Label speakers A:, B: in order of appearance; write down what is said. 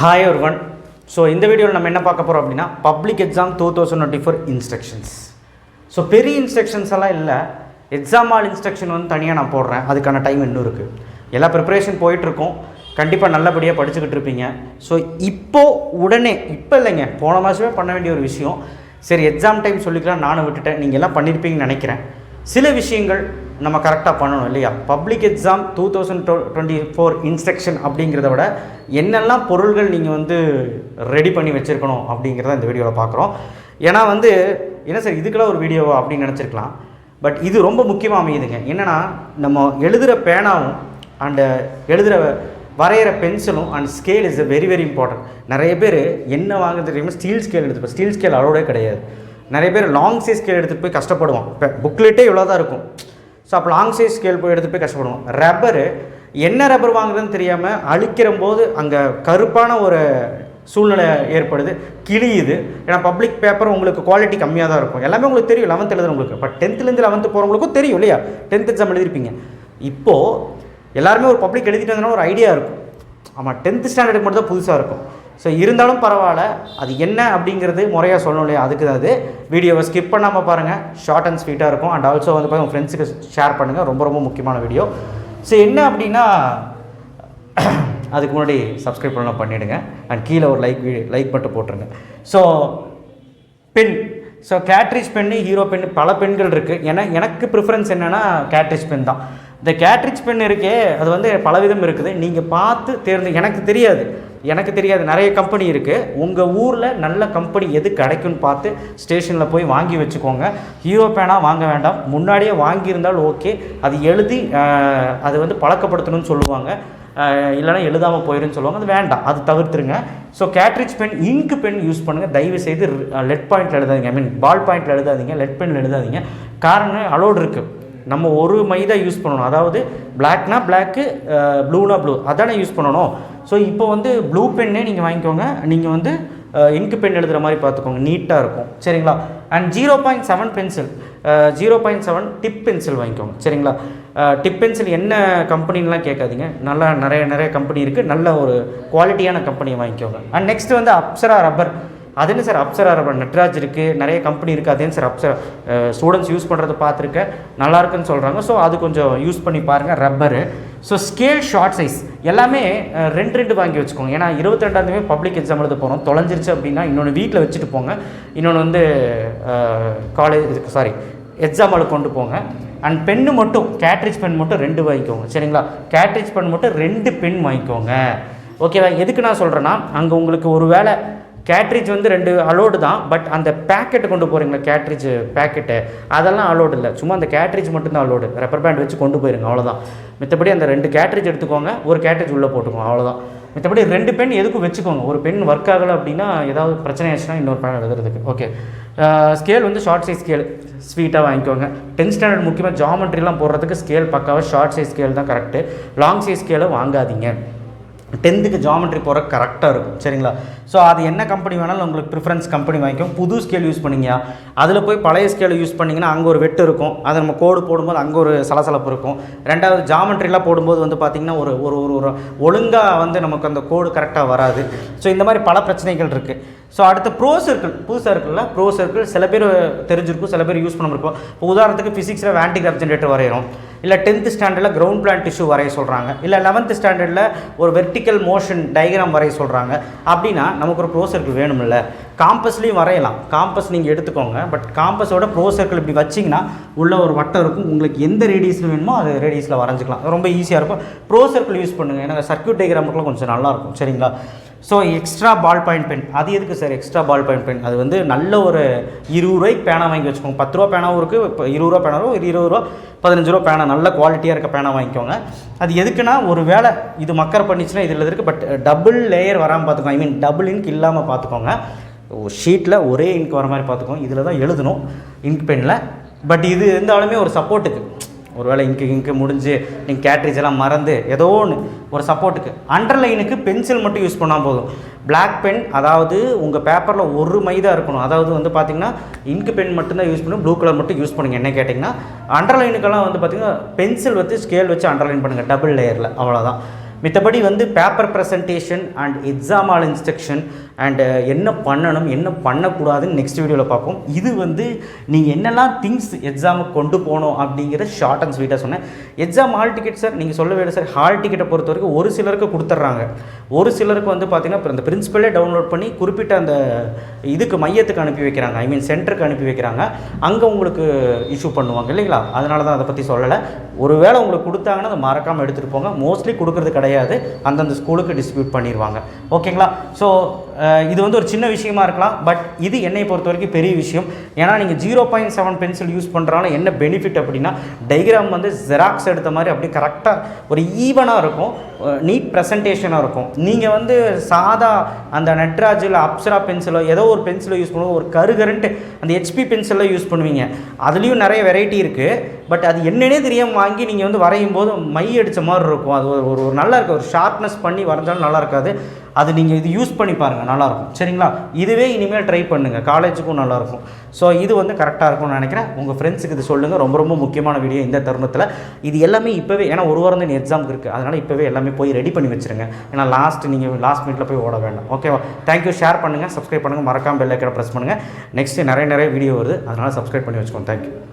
A: Hi ஒருவன் so இந்த வீடியோவில் நம்ம என்ன பார்க்க போகிறோம் அப்படின்னா public exam two thousand twenty four instructions so பெரிய இன்ஸ்ட்ரக்ஷன்ஸ் எல்லாம் இல்லை. எக்ஸாம் ஆல் இன்ஸ்ட்ரக்ஷன் வந்து தனியாக நான் போடுறேன். அதுக்கான டைம் இன்னும் இருக்குது எல்லா ப்ரிப்பரேஷன் போயிட்டுருக்கோம். கண்டிப்பாக நல்லபடியாக படிச்சுக்கிட்டு இருப்பீங்க. ஸோ இப்போது உடனே இப்போ இல்லைங்க. போன மாதமே பண்ண வேண்டிய ஒரு விஷயம். சரி எக்ஸாம் டைம் சொல்லிக்கலாம். நானும் விட்டுட்டேன். நீங்கள் எல்லாம் பண்ணியிருப்பீங்கன்னு நினைக்கிறேன். சில விஷயங்கள் நம்ம கரெக்டாக பண்ணணும் இல்லையா? Public exam two thousand twenty four instruction அப்படிங்கிறத விட என்னெல்லாம் பொருள்கள் நீங்கள் வந்து ரெடி பண்ணி வச்சுருக்கணும் அப்படிங்கிறத இந்த வீடியோவில் பார்க்குறோம். ஏன்னா வந்து என்ன சார் இதுக்கெல்லாம் ஒரு வீடியோவா அப்படின்னு நினச்சிருக்கலாம். பட் இது ரொம்ப முக்கியமாக அமையுதுங்க. என்னென்னா நம்ம எழுதுகிற பேனாவும் அண்டு எழுதுகிற வரைகிற பென்சிலும் and scale is very very important நிறைய பேர் என்ன வாங்குறது தெரியுமா? ஸ்டீல் ஸ்கேல் எடுத்துப்போம் ஸ்டீல் ஸ்கேல் அளவோடே கிடையாது. நிறைய பேர் லாங் சைஸ் ஸ்கேல் எடுத்துகிட்டு போய் கஷ்டப்படுவோம் இப்போ புக்லெட்டே இவ்வளோ தான் இருக்கும். ஸோ அப்போ லாங் சைஸ் ஸ்கேல் போய் எடுத்து போய் கஷ்டப்படுவோம். ரப்பரு என்ன ரப்பர் வாங்குறதுன்னு தெரியாமல் அழிக்கிற போது அங்கே கருப்பான ஒரு சூழ்நிலை ஏற்படுது. கிழியுது ஏன்னா பப்ளிக் பேப்பர் உங்களுக்கு குவாலிட்டி கம்மியாக தான் இருக்கும். எல்லாமே உங்களுக்கு தெரியும். லெவன்த் எழுதுறவங்களுக்கு பட் டென்த்துலேருந்து லெவன்த்து போகிறவங்களுக்கும் தெரியும் இல்லையா? டென்த் எக்ஸாம் எழுதிருப்பீங்க இப்போது எல்லாருமே ஒரு பப்ளிக் எழுதிட்டு வந்தோன்னா ஒரு ஐடியா இருக்கும். ஆமாம் டென்த்து ஸ்டாண்டர்டுக்கு மட்டும் தான் புதுசாக இருக்கும். ஸோ இருந்தாலும் பரவாயில்ல. அது என்ன அப்படிங்கிறது முறையாக சொல்லணும் இல்லையா? அதுக்கு தான் அது. வீடியோவை ஸ்கிப் பண்ணாமல் பாருங்கள் ஷார்ட் அண்ட் ஸ்வீட்டாக இருக்கும். அண்ட் ஆல்சோ வந்து உங்கள் ஃப்ரெண்ட்ஸுக்கு ஷேர் பண்ணுங்கள் ரொம்ப ரொம்ப முக்கியமான வீடியோ ஸோ என்ன அப்படின்னா அதுக்கு முன்னாடி சப்ஸ்கிரைப் பண்ணலாம் பண்ணிவிடுங்க அண்ட் கீழே ஒரு லைக் லைக் மட்டும் போட்டுருங்க. So pen so cartridge pen Hero pen பல பெண்கள் இருக்குது ஏன்னா எனக்கு ப்ரிஃபரன்ஸ் என்னென்னா கேட்ரிஜ் பென் தான். இந்த கேட்ரிச் பெண் இருக்கே அது வந்து பலவிதம் இருக்குது. நீங்கள் பார்த்து தேர்ந்து எனக்கு தெரியாது. எனக்கு தெரியாது நிறைய கம்பெனி இருக்குது உங்கள் ஊரில் நல்ல கம்பெனி எது கிடைக்கும்னு பார்த்து ஸ்டேஷனில் போய் வாங்கி வச்சுக்கோங்க. ஹீரோ பேனாக வாங்க வேண்டாம். முன்னாடியே வாங்கியிருந்தால் ஓகே. அது எழுதி அது வந்து பழக்கப்படுத்தணும்னு சொல்லுவாங்க. இல்லைனா எழுதாமல் போயிருன்னு சொல்லுவாங்க. அது வேண்டாம். அது தவிர்த்துருங்க. So cartridge pen ink pen use பண்ணுங்கள் தயவு செய்து லெட் பாயிண்டில் எழுதாதீங்க. ஐ மீன் பால் பாயிண்டில் எழுதாதீங்க. Let pen எழுதாதீங்க. காரணம் அலோடு இருக்குது நம்ம ஒரு மை தான் யூஸ் பண்ணணும். அதாவது பிளாக்னா பிளாக்கு ப்ளூனா ப்ளூ அதானே யூஸ் பண்ணணும். ஸோ இப்போ வந்து ப்ளூ பென்னே நீங்கள் வாங்கிக்கோங்க. நீங்கள் வந்து இங்கு பென் எழுதுகிற மாதிரி பார்த்துக்கோங்க. நீட்டாக இருக்கும். சரிங்களா? And zero point seven pencil zero point seven tip pencil வாங்கிக்கோங்க. சரிங்களா? டிப் பென்சில் என்ன கம்பெனின்லாம் கேட்காதீங்க. நல்லா நிறைய நிறைய கம்பெனி இருக்குது நல்ல ஒரு குவாலிட்டியான கம்பெனியை வாங்கிக்கோங்க. அண்ட் நெக்ஸ்ட் வந்து அப்சரா ரப்பர் அது என்ன சார் அப்சரா ரப்பர் நட்ராஜ் இருக்குது நிறைய கம்பெனி இருக்குது அதேன்னு சார் அப்சரா ஸ்டூடெண்ட்ஸ் யூஸ் பண்ணுறத பார்த்துருக்கேன். நல்லாயிருக்குன்னு சொல்கிறாங்க ஸோ அது கொஞ்சம் யூஸ் பண்ணி பாருங்கள் rubber so scale short size எல்லாமே ரெண்டு ரெண்டு வாங்கி வச்சுக்கோங்க. ஏன்னா இருபத்திரெண்டாந்தேதி பப்ளிக் எக்ஸாம் எழுத போகிறோம் தொலைஞ்சிருச்சு அப்படின்னா இன்னொன்று வீட்டில் வச்சுட்டு போங்க. இன்னொன்று வந்து காலேஜ் சாரி எக்ஸாம் ஹாலுக்கு கொண்டு போங்க. அண்ட் பென்னு மட்டும் கேட்ரிஜ் பென் மட்டும் ரெண்டு வாங்கிக்கோங்க. சரிங்களா? கேட்ரிஜ் பென் மட்டும் ரெண்டு பென் வாங்கிக்கோங்க. ஓகேவா எதுக்கு நான் சொல்கிறேன்னா அங்கே உங்களுக்கு ஒரு வேளை கேட்ரிஜ் வந்து ரெண்டு அலோடு தான் பட் அந்த பேக்கெட்டை கொண்டு போகிறீங்களா கேட்ரிஜ் பேக்கெட்டு அதெல்லாம் அலோடு இல்லை. சும்மா அந்த கேட்ரிஜ் மட்டும்தான் அலோடு ரப்பர் பேண்ட் வச்சு கொண்டு போயிருங்க அவ்வளோதான் மற்றபடி அந்த ரெண்டு கேட்ரிஜ் எடுத்துக்கோங்க ஒரு கேட்ரிஜ் உள்ளே போட்டுக்கோங்க அவ்வளோதான் மற்றபடி ரெண்டு பென் எதுக்கும் வச்சுக்கோங்க. ஒரு பென் ஒர்க் ஆகலை அப்படின்னா ஏதாவது பிரச்சனை ஆச்சுன்னா இன்னொரு பென் எழுதுறதுக்கு. ஓகே ஸ்கேல் வந்து ஷார்ட் சைஸ் ஸ்கேல் ஸ்வீட்டாக வாங்கிக்கோங்க. டென்த் ஸ்டாண்டர்ட் முக்கியமாக ஜாமெண்ட்ரிலாம் போடுறதுக்கு ஸ்கேல் பக்காவாக ஷார்ட் சைஸ் ஸ்கேல் தான் கரெக்டு லாங் சைஸ் ஸ்கேலை வாங்காதீங்க. டென்த்துக்கு ஜாமெட்ரி போகிற கரெக்டாக இருக்கும் சரிங்களா? ஸோ அது என்ன கம்பெனி வேணாலும் உங்களுக்கு ப்ரிஃபரன்ஸ் கம்பெனி வாங்கிக்கும். புது ஸ்கேல் யூஸ் பண்ணீங்க. அதில் போய் பழைய ஸ்கேல் யூஸ் பண்ணிங்கன்னா அங்கே ஒரு வெட்டு இருக்கும். அதை நம்ம கோடு போடும்போது அங்கே ஒரு சலசலப்பு இருக்கும். ரெண்டாவது ஜாமெட்ரிலாம் போடும்போது வந்து பார்த்திங்கன்னா ஒரு ஒரு ஒரு ஒரு ஒழுங்காக வந்து நமக்கு அந்த கோடு கரெக்டாக வராது. ஸோ இந்த மாதிரி பல பிரச்சனைகள் இருக்குது ஸோ அடுத்து ப்ரோ சர்க்கிள் புதுசாக இருக்குல்ல ப்ரோ சர்க்கிள் சில பேர் தெரிஞ்சிருக்கும் சில பேர் யூஸ் பண்ணிருக்கோம் இப்போ உதாரணத்துக்கு ஃபிசிக்ஸில் வேண்டிகிராஃப் ஜென்ரேட்டர் வரைகிறோம் இல்லை டென்த்து ஸ்டாண்டர்டில் கிரவுண்ட் பிளான் டிஷ்யூ வரைய சொல்கிறாங்க இல்லை லெவன்த் ஸ்டாண்டர்டில் ஒரு வெர்டிக்கல் மோஷன் டயக்ராம் வரைய சொல்கிறாங்க அப்படின்னா நமக்கு ஒரு ப்ரோ சர்க்கிள் வேணும்ல. காம்பஸ்லேயும் வரையலாம். காம்பஸ் நீங்கள் எடுத்துக்கோங்க. பட் காம்பஸோட ப்ரோ சர்க்கிள் இப்படி வச்சிங்கன்னா உள்ள ஒரு வட்டம் இருக்கும். உங்களுக்கு எந்த ரேடியஸில் வேணுமோ அது ரேடியஸில் வரைஞ்சிக்கலாம். ரொம்ப ஈஸியாக இருக்கும். ப்ரோ சர்க்கிள் யூஸ் பண்ணுங்கள் ஏன்னா சர்க்கியூட் டயக்ராமுக்குலாம் கொஞ்சம் நல்லாயிருக்கும் சரிங்களா? So extra ball point pen அது எதுக்கு sir extra ball point pen அது வந்து நல்ல ஒரு இருபது ரூபாய்க்கு பேனா வாங்கி வச்சுக்கோங்க. பத்து ரூபா பேனாவும் இருக்குது இப்போ இருபது ரூபா பேனாவும் ஒரு இருபது ரூபா பதினஞ்சு ரூபா பேனா. நல்ல குவாலிட்டியாக இருக்க பேனா வாங்கிக்கோங்க. அது எதுக்குன்னா ஒரு வேளை இது மக்கர் பண்ணிச்சுன்னா இதில் இருக்குது பட் டபுள் லேயர் வராமல் பார்த்துக்கோங்க. ஐ மீன் டபுள் இன்க் இல்லாமல் பார்த்துக்கோங்க. ஷீட்டில் ஒரே இன்க் வர மாதிரி பார்த்துக்கோங்க. இதில் தான் எழுதணும் இங்க் பெனில் பட் இது இருந்தாலுமே ஒரு சப்போர்ட்டுக்கு ஒருவேளை இங்கு இங்கு முடிஞ்சு நீங்கள் கேட்ரிஜ் எல்லாம் மறந்து ஏதோ ஒன்று ஒரு சப்போர்ட்டுக்கு அண்டர்லைனுக்கு பென்சில் மட்டும் யூஸ் பண்ணால் போதும். பிளாக் பென் அதாவது உங்கள் பேப்பரில் ஒரு மைதா இருக்கணும். அதாவது வந்து பார்த்தீங்கன்னா இங்கு பென் மட்டும்தான் யூஸ் பண்ணணும் ப்ளூ கலர் மட்டும் யூஸ் பண்ணுங்க. என்ன கேட்டிங்கன்னா அண்டர்லைனுக்கெல்லாம் வந்து பார்த்தீங்கன்னா பென்சில் வச்சு ஸ்கேல் வச்சு அண்டர்லைன் பண்ணுங்கள் டபுள் லேயரில் அவ்வளோதான் மித்தபடி வந்து paper presentation and exam all instruction and என்ன பண்ணணும் என்ன பண்ணக்கூடாதுன்னு நெக்ஸ்ட் வீடியோவில் பார்ப்போம். இது வந்து நீங்கள் என்னெல்லாம் திங்ஸ் எக்ஸாமுக்கு கொண்டு போகணும் அப்படிங்கிற ஷார்ட் அண்ட் ஸ்வீட்டாக சொன்னேன். எக்ஸாம் ஹால் டிக்கெட் சார் நீங்கள் சொல்ல வேண்டிய சார் ஹால் டிக்கெட்டை பொறுத்த வரைக்கும் ஒரு சிலருக்கு கொடுத்துட்றாங்க ஒரு சிலருக்கு வந்து பார்த்தீங்கன்னா இப்போ இந்த பிரின்சிபலே டவுன்லோட் பண்ணி குறிப்பிட்ட அந்த இதுக்கு மையத்துக்கு அனுப்பி வைக்கிறாங்க. ஐ மீன் சென்டருக்கு அனுப்பி வைக்கிறாங்க. அங்கே உங்களுக்கு இஷ்யூ பண்ணுவாங்க இல்லைங்களா? அதனால தான் அதை பற்றி சொல்லலை. ஒருவேளை உங்களுக்கு கொடுத்தாங்கன்னா அதை மறக்காமல் எடுத்துகிட்டு போங்க. மோஸ்ட்லி கொடுக்குறது கிடையாது. அந்தந்த ஸ்கூலுக்கு டிஸ்ட்ரிபியூட் பண்ணிடுவாங்க ஓகேங்களா ஸோ இது வந்து ஒரு சின்ன விஷயமா இருக்கலாம் பட் இது என்னை பொறுத்த வரைக்கும் பெரிய விஷயம். ஏன்னா நீங்கள் zero point seven pencil use பண்ணுறனால என்ன பெனிஃபிட் அப்படின்னா டைக்ராம் வந்து ஜெராக்ஸ் எடுத்த மாதிரி அப்படியே கரெக்டாக ஒரு ஈவனாக இருக்கும். நீட் ப்ரெசன்டேஷனாக இருக்கும். நீங்கள் வந்து சாதா அந்த நட்ராஜில் அப்சரா பென்சிலோ ஏதோ ஒரு பென்சிலோ யூஸ் பண்ணுவோம் ஒரு கருகருன்ட்டு அந்த ஹெச்பி பென்சிலோ யூஸ் பண்ணுவீங்க. அதுலேயும் நிறைய வெரைட்டி இருக்குது பட் அது என்னன்னே தெரியாமல் வாங்கி நீங்கள் வந்து வரையும் போது மை அடித்த மாதிரி இருக்கும். அது ஒரு ஒரு நல்லா இருக்கு ஒரு ஷார்ப்னஸ் பண்ணி வரைஞ்சாலும் நல்லா இருக்காது. அது நீங்கள் இது யூஸ் பண்ணி பாருங்கள் நல்லாயிருக்கும் சரிங்களா? இதுவே இனிமேல் ட்ரை பண்ணுங்கள் காலேஜுக்கும் நல்லாயிருக்கும் ஸோ இது வந்து கரெக்டாக இருக்கும்னு நினைக்கிறேன். உங்கள் ஃப்ரெண்ட்ஸுக்கு இது சொல்லுங்கள் ரொம்ப ரொம்ப முக்கியமான வீடியோ இந்த தருணத்தில். இது எல்லாமே இப்போவே ஏன்னா ஒரு வாரம் தான் எக்ஸாமுக்கு இருக்குது அதனால் இப்போவே எல்லாமே போய் ரெடி பண்ணி வச்சுருங்க. ஏன்னா லாஸ்ட் நீங்கள் லாஸ்ட் மினிட்ல போய் ஓட வேண்டாம். ஓகேவா தேங்க்யூ ஷேர் பண்ணுங்கள் சப்ஸ்கிரைப் பண்ணுங்கள் மறக்காமல் பெல் ஐக்கனை ப்ரெஸ் பண்ணுங்கள் நெக்ஸ்ட்டு நிறைய நிறைய வீடியோ வருது. அதனால் சப்ஸ்கிரைப் பண்ணி வச்சுக்கோங்க. தேங்க்யூ